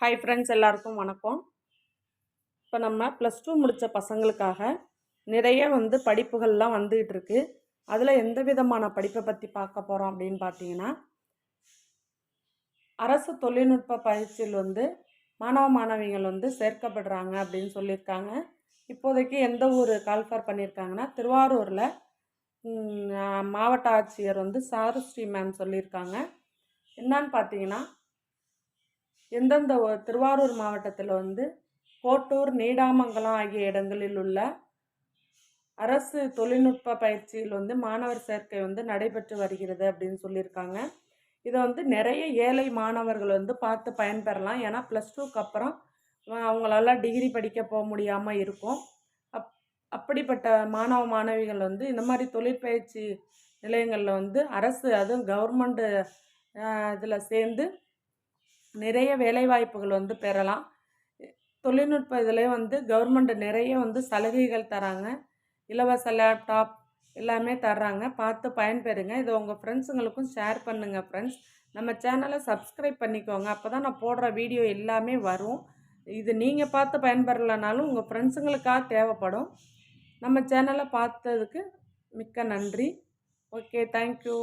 Hi friends எல்லாருக்கும் வணக்கம். இப்போ நம்ம ப்ளஸ் டூ முடித்த பசங்களுக்காக நிறைய வந்து படிப்புகள்லாம் வந்துகிட்டு இருக்கு. அதில் எந்த விதமான படிப்பை பற்றி பார்க்க போகிறோம் அப்படின்னு பார்த்தீங்கன்னா அரசு தொழில்நுட்ப பயிற்சியில் வந்து மாணவ மாணவிகள் வந்து சேர்க்கப்படுறாங்க அப்படின்னு சொல்லியிருக்காங்க. இப்போதைக்கு எந்த ஊர் கால்ஃபர் பண்ணியிருக்காங்கன்னா திருவாரூரில் மாவட்ட ஆட்சியர் வந்து சாரஸ்ரீ மேம் சொல்லியிருக்காங்க. என்னன்னு பார்த்தீங்கன்னா எந்தெந்த திருவாரூர் மாவட்டத்தில் வந்து கோட்டூர் நீடாமங்கலம் ஆகிய இடங்களில் உள்ள அரசு தொழில்நுட்ப பயிற்சியில் வந்து மாணவர் சேர்க்கை வந்து நடைபெற்று வருகிறது அப்படின்னு சொல்லியிருக்காங்க. இதை வந்து நிறைய ஏழை மாணவர்கள் வந்து பார்த்து பயன்பெறலாம். ஏன்னா ப்ளஸ் டூக்கு அப்புறம் அவங்களால டிகிரி படிக்க போக முடியாமல் இருக்கும். அப் அப்படிப்பட்ட மாணவ மாணவிகள் வந்து இந்த மாதிரி தொழிற்பயிற்சி நிலையங்களில் வந்து அரசு அதுவும் கவர்மெண்ட்டு இதில் சேர்ந்து நிறைய வேலைவாய்ப்புகள் வந்து பெறலாம். தொழில்நுட்ப இதில் வந்து கவர்மெண்ட் நிறைய வந்து சலுகைகள் தராங்க. இலவச லேப்டாப் எல்லாமே தர்றாங்க. பார்த்து பயன்பெறுங்க. இதை உங்கள் ஃப்ரெண்ட்ஸுங்களுக்கும் ஷேர் பண்ணுங்கள் ஃப்ரெண்ட்ஸ் நம்ம சேனலை சப்ஸ்கிரைப் பண்ணிக்கோங்க. அப்போ தான் நான் போடுற வீடியோ எல்லாமே வரும். இது நீங்கள் பார்த்து பயன்பெறலைனாலும் உங்கள் ஃப்ரெண்ட்ஸுங்களுக்காக தேவைப்படும். நம்ம சேனலை பார்த்ததுக்கு மிக்க நன்றி. Okay thank you